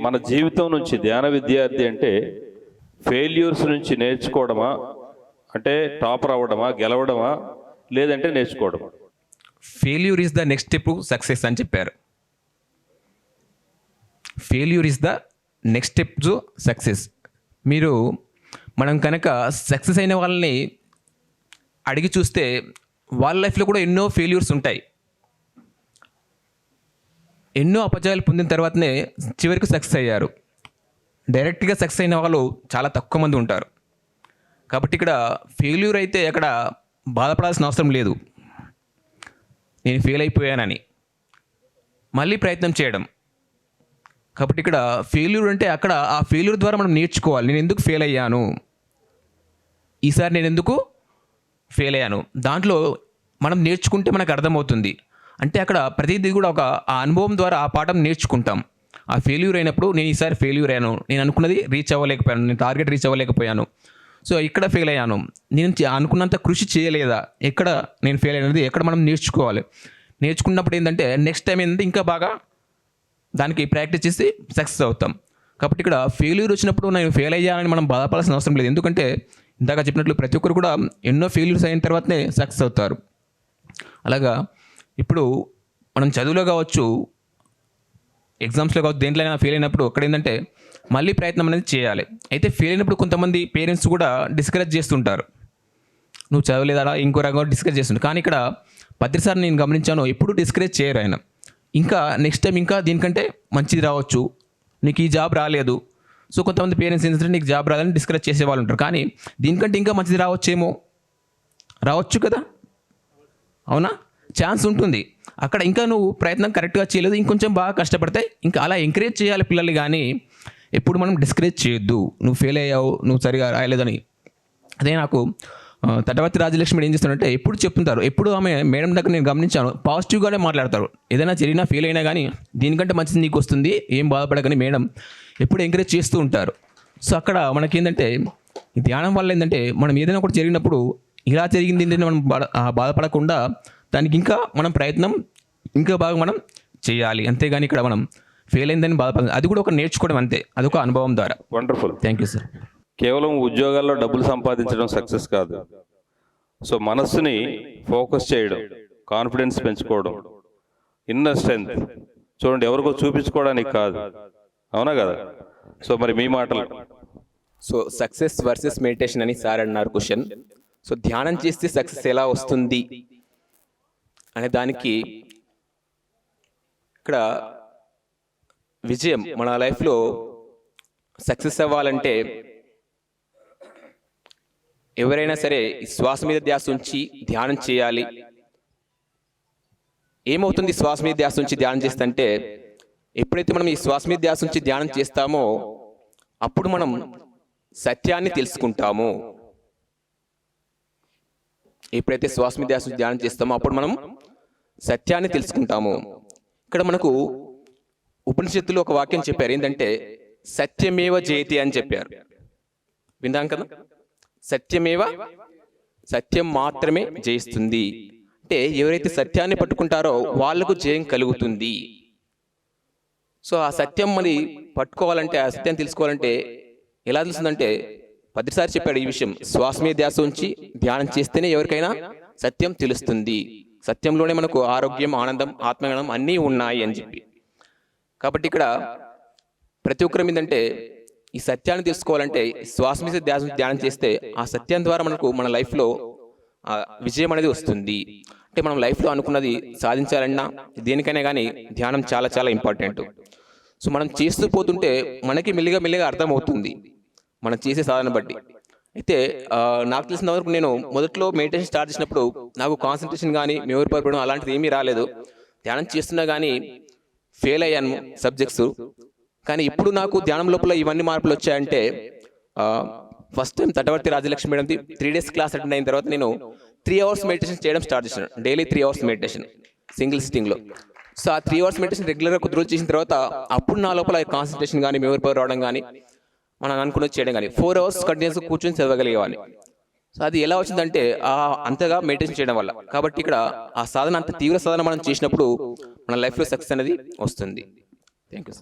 మన జీవితం నుంచి ధ్యాన విద్యార్థి అంటే ఫెయిల్యూర్స్ నుంచి నేర్చుకోవడమా? అంటే టాపర్ అవ్వడమా గెలవడమా? లేదంటే నేర్చుకోవడమా? Failure is the next step success అని చెప్పారు. Failure is the next step to success. మీరు మనం కనుక సక్సెస్ అయిన వాళ్ళని అడిగి చూస్తే వాళ్ళ లైఫ్లో కూడా ఎన్నో ఫెయిల్యూర్స్ ఉంటాయి. ఎన్నో అపజయాలు పొందిన తర్వాతనే చివరికి సక్సెస్ అయ్యారు. డైరెక్ట్గా సక్సెస్ అయిన వాళ్ళు చాలా తక్కువ మంది ఉంటారు. కాబట్టి ఇక్కడ ఫెయిల్యూర్ అయితే అక్కడ బాధపడాల్సిన అవసరం లేదు. నేను ఫెయిల్ అయిపోయానని మళ్ళీ ప్రయత్నం చేయడం. కాబట్టి ఇక్కడ ఫెయిల్యూర్ అంటే అక్కడ ఆ ఫెయిల్యూర్ ద్వారా మనం నేర్చుకోవాలి. నేను ఎందుకు ఫెయిల్ అయ్యాను? ఈసారి నేను ఎందుకు ఫెయిల్ అయ్యాను? దాంట్లో మనం నేర్చుకుంటే మనకు అర్థమవుతుంది. అంటే అక్కడ ప్రతిదీ కూడా ఒక ఆ అనుభవం ద్వారా ఆ పాఠం నేర్చుకుంటాం. ఆ ఫెయిల్యూర్ అయినప్పుడు నేను ఈసారి ఫెయిల్యూర్ అయ్యాను. నేను అనుకున్నది రీచ్ అవ్వలేకపోయాను. నేను టార్గెట్ రీచ్ అవ్వలేకపోయాను. సో ఇక్కడ ఫెయిల్ అయ్యాను. నేను అనుకున్నంత కృషి చేయలేదా? ఎక్కడ నేను ఫెయిల్ అయినది? ఎక్కడ మనం నేర్చుకోవాలి? నేర్చుకున్నప్పుడు ఏంటంటే నెక్స్ట్ టైం ఏంటంటే ఇంకా బాగా దానికి ప్రాక్టీస్ చేసి సక్సెస్ అవుతాం. కాబట్టి ఇక్కడ ఫెయిల్యూర్ వచ్చినప్పుడు నేను ఫెయిల్ అయ్యానని మనం బాధపడాల్సిన అవసరం లేదు. ఎందుకంటే ఇందాక చెప్పినట్లు ప్రతి ఒక్కరు కూడా ఎన్నో ఫెయిల్యూర్స్ అయిన తర్వాతనే సక్సెస్ అవుతారు. అలాగా ఇప్పుడు మనం చదువులో కావచ్చు ఎగ్జామ్స్లో కావచ్చు దేంట్లోనైనా ఫెయిల్ అయినప్పుడు అక్కడ ఏంటంటే మళ్ళీ ప్రయత్నం అనేది చేయాలి. అయితే ఫెయిల్ అయినప్పుడు కొంతమంది పేరెంట్స్ కూడా డిస్కరేజ్ చేస్తుంటారు. నువ్వు చదవలేదా ఇంకో రకంగా డిస్కరేజ్ చేస్తుంటారు. కానీ ఇక్కడ పత్రిసారి నేను గమనించాను ఎప్పుడు డిస్కరేజ్ చేయరు ఆయన. ఇంకా నెక్స్ట్ టైం ఇంకా దీనికంటే మంచిది రావచ్చు. నీకు ఈ జాబ్ రాలేదు. సో కొంతమంది పేరెంట్స్ ఏంటంటే నీకు జాబ్ రాదని డిస్కరేజ్ చేసే వాళ్ళు ఉంటారు. కానీ దీనికంటే ఇంకా మంచిది రావచ్చేమో? రావచ్చు కదా? అవునా? ఛాన్స్ ఉంటుంది. అక్కడ ఇంకా నువ్వు ప్రయత్నం కరెక్ట్గా చేయలేదు ఇంకొంచెం బాగా కష్టపడితే ఇంకా అలా ఎంకరేజ్ చేయాలి పిల్లల్ని కానీ ఎప్పుడు మనం డిస్కరేజ్ చేయొద్దు. నువ్వు ఫెయిల్ అయ్యావు నువ్వు సరిగా రాయలేదని. అదే నాకు తటవర్తి రాజలక్ష్మి ఏం చేస్తారంటే ఎప్పుడు చెప్తుంటారు ఎప్పుడు ఆమె మేడం దగ్గర నేను గమనించాను పాజిటివ్గానే మాట్లాడతారు. ఏదైనా జరిగినా ఫెయిల్ అయినా కానీ దీనికంటే మంచిది నీకు వస్తుంది ఏం బాధపడకని మేడం ఎప్పుడు ఎంకరేజ్ చేస్తూ ఉంటారు. సో అక్కడ మనకేంటంటే ఏంటంటే ధ్యానం వల్ల ఏంటంటే మనం ఏదైనా ఒకటి జరిగినప్పుడు ఇలా జరిగింది ఏంటంటే మనం బాధ- బాధపడకుండా దానికి ఇంకా మనం ప్రయత్నం ఇంకా బాగా మనం చేయాలి. అంతేగాని ఇక్కడ మనం ఫెయిల్ అయిందని బాధపడాలి అది కూడా ఒక నేర్చుకోవడం అంతే. అదొక అనుభవం ద్వారా. వండర్ఫుల్ థ్యాంక్ యూ సార్ కేవలం ఉద్యోగాల్లో డబ్బులు సంపాదించడం సక్సెస్ కాదు. సో మనస్సుని ఫోకస్ చేయడం కాన్ఫిడెన్స్ పెంచుకోవడం ఇన్నర్ స్ట్రెంగ్త్ చూడండి ఎవరికో చూపించుకోవడానికి కాదు. అవునా కదా? సో మరి మీ మాటలు. సో సక్సెస్ వర్సెస్ మెడిటేషన్ అని సార్ అన్నారు క్వశ్చన్ సో ధ్యానం చేస్తే సక్సెస్ ఎలా వస్తుంది? అనే దానికి ఇక్కడ విజయం మన లైఫ్లో సక్సెస్ అవ్వాలంటే ఎవరైనా సరే ఈ శ్వాస మీద ధ్యాస ఉంచి ధ్యానం చేయాలి. ఏమవుతుంది శ్వాస మీద ధ్యాస ఉంచి ధ్యానం చేస్తుంటే ఎప్పుడైతే మనం ఈ శ్వాస మీద ధ్యాస ఉంచి ధ్యానం చేస్తామో అప్పుడు మనం సత్యాన్ని తెలుసుకుంటాము. ఎప్పుడైతే శ్వాస మీద ధ్యాస ధ్యానం చేస్తామో అప్పుడు మనం సత్యాన్ని తెలుసుకుంటాము. ఇక్కడ మనకు ఉపనిషత్తులో ఒక వాక్యం చెప్పారు. ఏంటంటే సత్యమేవ జయతి అని చెప్పారు. విందాం కదా. సత్యమేవ సత్యం మాత్రమే జయిస్తుంది. అంటే ఎవరైతే సత్యాన్ని పట్టుకుంటారో వాళ్ళకు జయం కలుగుతుంది. సో ఆ సత్యం మరి పట్టుకోవాలంటే ఆ సత్యం తెలుసుకోవాలంటే ఎలా తెలుస్తుందంటే పదిసారి చెప్పాడు ఈ విషయం. శ్వాస మీద ధ్యాస ఉంచి ధ్యానం చేస్తేనే ఎవరికైనా సత్యం తెలుస్తుంది. సత్యంలోనే మనకు ఆరోగ్యం ఆనందం ఆత్మగణం అన్నీ ఉన్నాయి అని చెప్పి. కాబట్టి ఇక్కడ ప్రతి ఒక్కరం ఏంటంటే ఈ సత్యాన్ని తీసుకోవాలంటే శ్వాస మీద ధ్యాస ధ్యానం చేస్తే ఆ సత్యం ద్వారా మనకు మన లైఫ్లో విజయం అనేది వస్తుంది. అంటే మనం లైఫ్లో అనుకున్నది సాధించాలన్నా దేనికైనా కానీ ధ్యానం చాలా చాలా ఇంపార్టెంట్. సో మనం చేస్తూ పోతుంటే మనకి మెల్లిగా మెల్లిగా అర్థమవుతుంది. మనం చేసే సాధన బట్టి. అయితే నాకు తెలిసిన వరకు నేను మొదట్లో మెడిటేషన్ స్టార్ట్ చేసినప్పుడు నాకు కాన్సన్ట్రేషన్ కానీ మెమరీ పడిపోవడం అలాంటిది ఏమీ రాలేదు. ధ్యానం చేస్తున్నా కానీ ఫెయిల్ అయ్యాను సబ్జెక్ట్స్ కానీ ఇప్పుడు నాకు ధ్యానం లోపల ఇవన్నీ మార్పులు వచ్చాయంటే ఫస్ట్ టైం తటవర్తి రాజలక్ష్మి మేడంది త్రీ డేస్ క్లాస్ అటెండ్ అయిన తర్వాత నేను త్రీ అవర్స్ మెడిటేషన్ చేయడం స్టార్ట్ చేశాను. Daily three hours meditation single సిట్టింగ్లో so ఆ త్రీ అవర్స్ మెడిటేషన్ రెగ్యులర్గా కొద్ది రోజులు చేసిన తర్వాత అప్పుడు నా లోపల కాన్సన్ట్రేషన్ కానీ మెమరీ పవర్ రావడం కానీ మనం అనుకున్నది చేయడం కానీ ఫోర్ అవర్స్ కంటిన్యూస్ కూర్చొని చదవగలిగేవాలి సో అది ఎలా వచ్చిందంటే ఆ అంతగా మెడిటేషన్ చేయడం వల్ల. కాబట్టి ఇక్కడ ఆ సాధన అంత తీవ్ర సాధన మనం చేసినప్పుడు మన లైఫ్లో సక్సెస్ అనేది వస్తుంది. Thank you